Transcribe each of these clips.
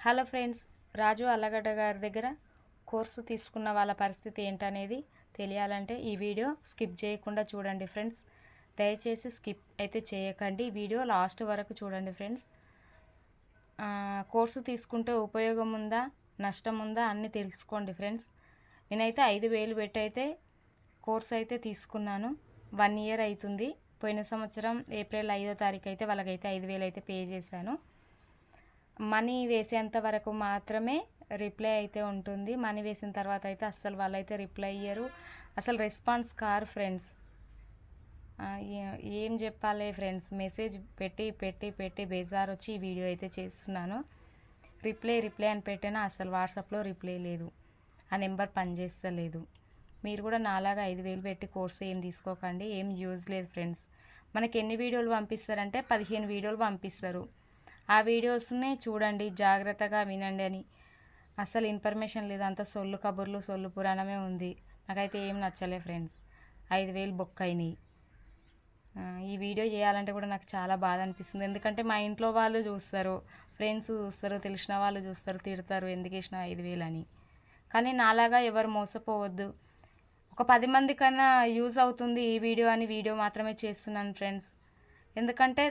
Hello friends రాజు అల్లగడ్డ గారి దగ్గర course తీసుకున్న వాళ్ళ పరిస్థితి ఏంటనేది తెలియాలంటే ఈ వీడియో స్కిప్ చేయకుండా చూడండి ఫ్రెండ్స్. దయచేసి స్కిప్ అయితే చేయకండి. వీడియో లాస్ట్ వరకు చూడండి ఫ్రెండ్స్. కోర్సు తీసుకుంటే ఉపయోగం ఉందా నష్టం ఉందా అన్నీ తెలుసుకోండి ఫ్రెండ్స్. నేనైతే ఐదు వేలు పెట్టి అయితే కోర్స్ అయితే తీసుకున్నాను. వన్ ఇయర్ అవుతుంది. పోయిన సంవత్సరం ఏప్రిల్ ఐదో తారీఖు అయితే వాళ్ళకైతే ఐదు వేలు అయితే పే చేశాను. మనీ వేసేంత వరకు మాత్రమే రిప్లై అయితే ఉంటుంది. మనీ వేసిన తర్వాత అయితే అస్సలు వాళ్ళైతే రిప్లై అయ్యారు అసలు రెస్పాన్స్ కారు ఫ్రెండ్స్. ఏం చెప్పాలి ఫ్రెండ్స్? మెసేజ్ పెట్టి పెట్టి పెట్టి బేజార్ వచ్చి ఈ వీడియో అయితే చేస్తున్నాను. రిప్లై రిప్లై అని పెట్టినా అసలు వాట్సాప్లో రిప్లై లేదు. ఆ నెంబర్ పనిచేస్తలేదు. మీరు కూడా నాలాగా ఐదు వేలు పెట్టి కోర్సు ఏం తీసుకోకండి. ఏం యూజ్ లేదు ఫ్రెండ్స్. మనకి ఎన్ని వీడియోలు పంపిస్తారంటే పదిహేను వీడియోలు పంపిస్తారు. ఆ వీడియోస్ని చూడండి జాగ్రత్తగా వినండి అని. అసలు ఇన్ఫర్మేషన్ లేదు. అంత సొల్లు కబుర్లు సొల్లు పురాణమే ఉంది. నాకైతే ఏం నచ్చలే ఫ్రెండ్స్. ఐదు వేలు బొక్క అయినాయి ఈ వీడియో చేయాలంటే కూడా నాకు చాలా బాధ అనిపిస్తుంది. ఎందుకంటే మా ఇంట్లో వాళ్ళు చూస్తారు ఫ్రెండ్స్ చూస్తారు తెలిసిన వాళ్ళు చూస్తారు తిడతారు ఎందుకు వేసిన ఐదు వేలు అని. కానీ నాలాగా ఎవరు మోసపోవద్దు. ఒక పది మంది కన్నా యూజ్ అవుతుంది ఈ వీడియో అని వీడియో మాత్రమే చేస్తున్నాను ఫ్రెండ్స్. ఎందుకంటే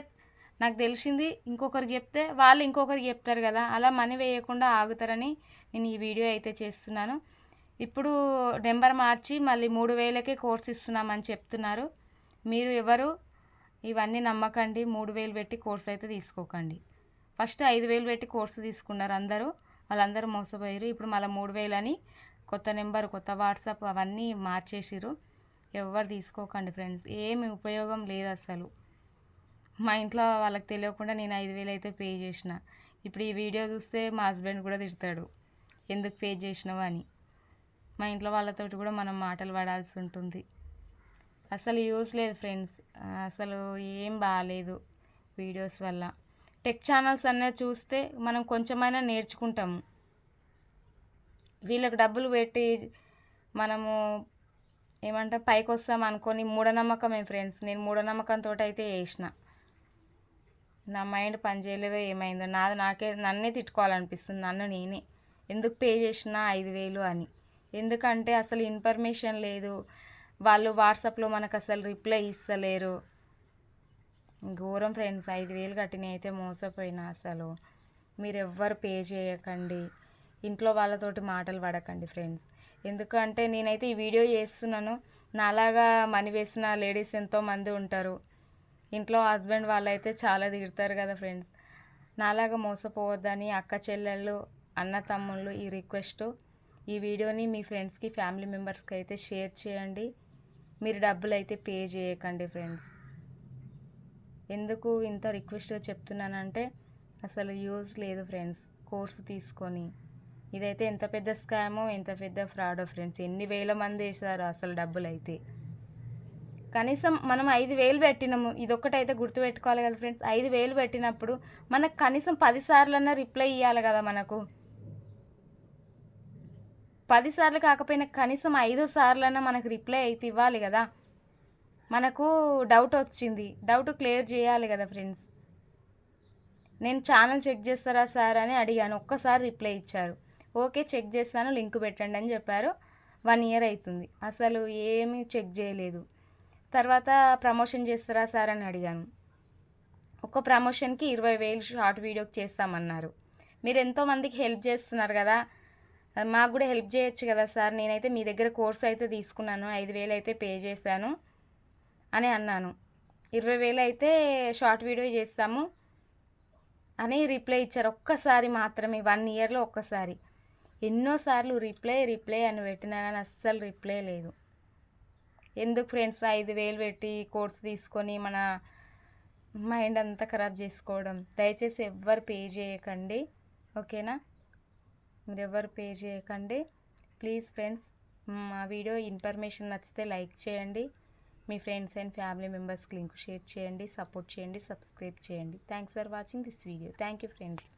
నాకు తెలిసింది ఇంకొకరు చెప్తే వాళ్ళు ఇంకొకరు చెప్తారు కదా అలా మనీ వేయకుండా ఆగుతారని నేను ఈ వీడియో అయితే చేస్తున్నాను. ఇప్పుడు నెంబర్ మార్చి మళ్ళీ మూడు వేలకే కోర్స్ ఇస్తున్నామని చెప్తున్నారు. మీరు ఎవరు? ఇవన్నీ నమ్మకండి. మూడు వేలు పెట్టి కోర్స్ అయితే తీసుకోకండి. ఫస్ట్ ఐదు వేలు పెట్టి కోర్సు తీసుకున్నారు అందరూ. వాళ్ళందరూ మోసపోయారు. ఇప్పుడు మళ్ళీ మూడు వేలని కొత్త నెంబర్ కొత్త వాట్సాప్ అవన్నీ మార్చేసిర్రు. ఎవరు తీసుకోకండి ఫ్రెండ్స్. ఏమి ఉపయోగం లేదు అసలు. మా ఇంట్లో వాళ్ళకి తెలియకుండా నేను ఐదు వేలు అయితే పే చేసిన. ఇప్పుడు ఈ వీడియో చూస్తే మా హస్బెండ్ కూడా తిడతాడు. ఎందుకు పే చేసినావు? అని. మా ఇంట్లో వాళ్ళతోటి కూడా మనం మాటలు పడాల్సి ఉంటుంది. అసలు యూస్ లేదు ఫ్రెండ్స్. అసలు ఏం బాగాలేదు వీడియోస్ వల్ల. టెక్ ఛానల్స్ అన్నీ చూస్తే మనం కొంచెమైనా నేర్చుకుంటాము వీళ్ళకి డబ్బులు పెట్టి మనము ఏమంటే పైకి వస్తాం అనుకొని మూఢనమ్మకమే ఫ్రెండ్స్. నేను మూఢనమ్మకంతో అయితే వేసినా నా మైండ్ పనిచేయలేదో ఏమైందో నాది నాకే నన్నే తిట్టుకోవాలనిపిస్తుంది నన్ను నేనే. ఎందుకు పే చేసిన ఐదు వేలు అని. ఎందుకంటే అసలు ఇన్ఫర్మేషన్ లేదు. వాళ్ళు వాట్సాప్లో మనకు అసలు రిప్లై ఇస్తలేరు. ఘోరం ఫ్రెండ్స్ ఐదు వేలు కట్టిన అయితే మోసపోయినా అసలు. మీరు ఎవ్వరు పే చేయకండి. ఇంట్లో వాళ్ళతోటి మాటలు పడకండి ఫ్రెండ్స్. ఎందుకంటే నేనైతే ఈ వీడియో చేస్తున్నాను. నాలాగా మనీ వేసిన లేడీస్ ఎంతోమంది ఉంటారు. ఇంట్లో హస్బెండ్ వాళ్ళైతే చాలా తిడతారు కదా ఫ్రెండ్స్. నాలాగా మోసపోవద్దని అక్క చెల్లెళ్ళు అన్న తమ్ముళ్ళు ఈ రిక్వెస్ట్. ఈ వీడియోని మీ ఫ్రెండ్స్కి ఫ్యామిలీ మెంబర్స్కి అయితే షేర్ చేయండి. మీరు డబ్బులు అయితే పే చేయకండి ఫ్రెండ్స్. ఎందుకు ఇంత రిక్వెస్ట్గా చెప్తున్నానంటే అసలు యూజ్ లేదు ఫ్రెండ్స్ కోర్సు తీసుకొని. ఇదైతే ఎంత పెద్ద స్కామో ఎంత పెద్ద ఫ్రాడో ఫ్రెండ్స్. ఎన్ని వేల మంది వేసారు అసలు డబ్బులు అయితే కనీసం మనం ఐదు వేలు పెట్టినాము. ఇదొక్కటైతే గుర్తుపెట్టుకోవాలి కదా ఫ్రెండ్స్ ఐదు వేలు పెట్టినప్పుడు మనకు కనీసం పదిసార్లన్నా రిప్లై ఇవ్వాలి కదా మనకు. పదిసార్లు కాకపోయినా కనీసం ఐదు సార్లన్నా మనకు రిప్లై అయితే ఇవ్వాలి కదా. మనకు డౌట్ వచ్చింది. డౌట్ క్లియర్ చేయాలి కదా ఫ్రెండ్స్ నేను ఛానల్ చెక్ చేస్తారా సార్ అని అడిగాను. ఒక్కసారి రిప్లై ఇచ్చారు. ఓకే చెక్ చేస్తాను. లింక్ పెట్టండి అని చెప్పారు. వన్ ఇయర్ అవుతుంది. అసలు ఏమీ చెక్ చేయలేదు. తర్వాత ప్రమోషన్ చేస్తారా సార్ అని అడిగాను. ఒక్క ప్రమోషన్కి ఇరవై వేలు షార్ట్ వీడియోకి చేస్తామన్నారు. మీరు ఎంతోమందికి హెల్ప్ చేస్తున్నారు కదా. మాకు కూడా హెల్ప్ చేయొచ్చు కదా సార్. నేనైతే మీ దగ్గర కోర్స్ అయితే తీసుకున్నాను. ఐదు వేలు అయితే పే చేశాను అని అన్నాను. ఇరవై వేలు అయితే షార్ట్ వీడియో చేస్తాము అని రిప్లై ఇచ్చారు. ఒక్కసారి మాత్రమే వన్ ఇయర్లో ఒక్కసారి. ఎన్నోసార్లు రిప్లై రిప్లై అని పెట్టినా కానీ అస్సలు రిప్లై లేదు. ఎందుకు ఫ్రెండ్స్ ఐదు వేలు పెట్టి కోర్స్ తీసుకొని మన మైండ్ అంతా ఖరాబ్ చేసుకోవడం? దయచేసి ఎవ్వరు పే చేయకండి. ఓకేనా? మీరు ఎవరు పే చేయకండి. ప్లీజ్ ఫ్రెండ్స్ మా వీడియో ఇన్ఫర్మేషన్ నచ్చితే లైక్ చేయండి. మీ ఫ్రెండ్స్ అండ్ ఫ్యామిలీ మెంబర్స్కి లింక్ షేర్ చేయండి సపోర్ట్ చేయండి సబ్స్క్రైబ్ చేయండి. Thanks for watching this video. Thank you friends.